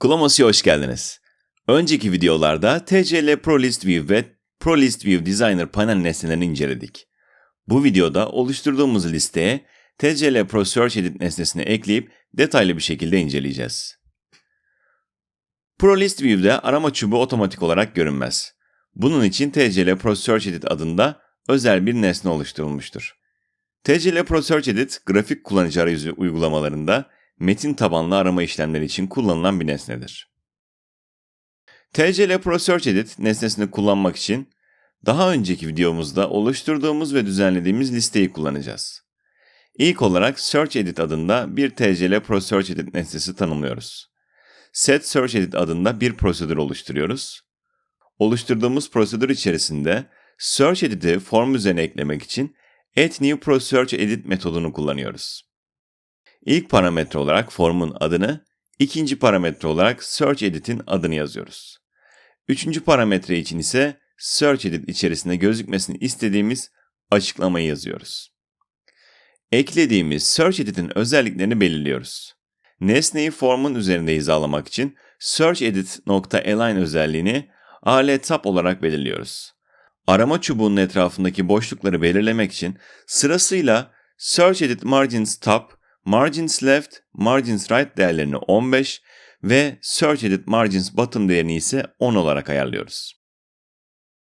Kulomasi'ye hoş geldiniz. Önceki videolarda TCL ProList View ve ProList View Designer panel nesnelerini inceledik. Bu videoda oluşturduğumuz listeye TCL Pro Search Edit nesnesini ekleyip detaylı bir şekilde inceleyeceğiz. ProList View'de arama çubuğu otomatik olarak görünmez. Bunun için TCL Pro Search Edit adında özel bir nesne oluşturulmuştur. TCL Pro Search Edit, grafik kullanıcı arayüzü uygulamalarında metin tabanlı arama işlemleri için kullanılan bir nesnedir. TCL Pro Search Edit nesnesini kullanmak için daha önceki videomuzda oluşturduğumuz ve düzenlediğimiz listeyi kullanacağız. İlk olarak Search Edit adında bir TCL Pro Search Edit nesnesi tanımlıyoruz. Set Search Edit adında bir prosedür oluşturuyoruz. Oluşturduğumuz prosedür içerisinde Search Edit'i form üzerine eklemek için Add New Pro Search Edit metodunu kullanıyoruz. İlk parametre olarak formun adını, ikinci parametre olarak Search Edit'in adını yazıyoruz. Üçüncü parametre için ise Search Edit içerisinde gözükmesini istediğimiz açıklamayı yazıyoruz. Eklediğimiz Search Edit'in özelliklerini belirliyoruz. Nesneyi formun üzerinde hizalamak için Search Edit.align özelliğini alet olarak belirliyoruz. Arama çubuğunun etrafındaki boşlukları belirlemek için sırasıyla Search Edit Margins Top, Margins Left, Margins Right değerlerini 15 ve Search Edit Margins Bottom değerini ise 10 olarak ayarlıyoruz.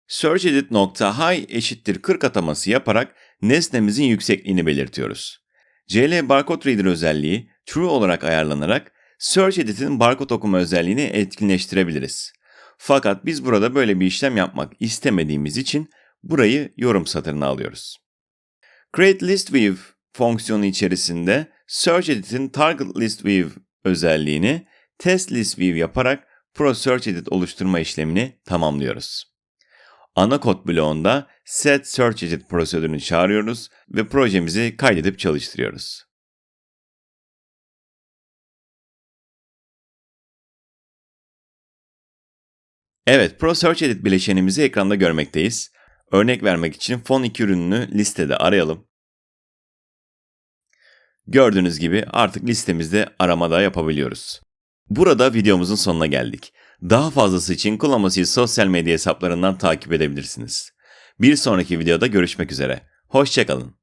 Search Edit High eşittir 40 ataması yaparak nesnemizin yüksekliğini belirtiyoruz. CL Barcode Reader özelliği True olarak ayarlanarak Search Edit'in barkod okuma özelliğini etkinleştirebiliriz. Fakat biz burada böyle bir işlem yapmak istemediğimiz için burayı yorum satırına alıyoruz. Create List View fonksiyonu içerisinde Search Edit'in Target List View özelliğini Test List View yaparak Pro Search Edit oluşturma işlemini tamamlıyoruz. Ana kod bloğunda Set Search Edit prosedürünü çağırıyoruz ve projemizi kaydedip çalıştırıyoruz. Evet, Pro Search Edit bileşenimizi ekranda görmekteyiz. Örnek vermek için fon 2 ürününü listede arayalım. Gördüğünüz gibi artık listemizde aramada yapabiliyoruz. Burada videomuzun sonuna geldik. Daha fazlası için Kullanmasıyı sosyal medya hesaplarından takip edebilirsiniz. Bir sonraki videoda görüşmek üzere. Hoşçakalın.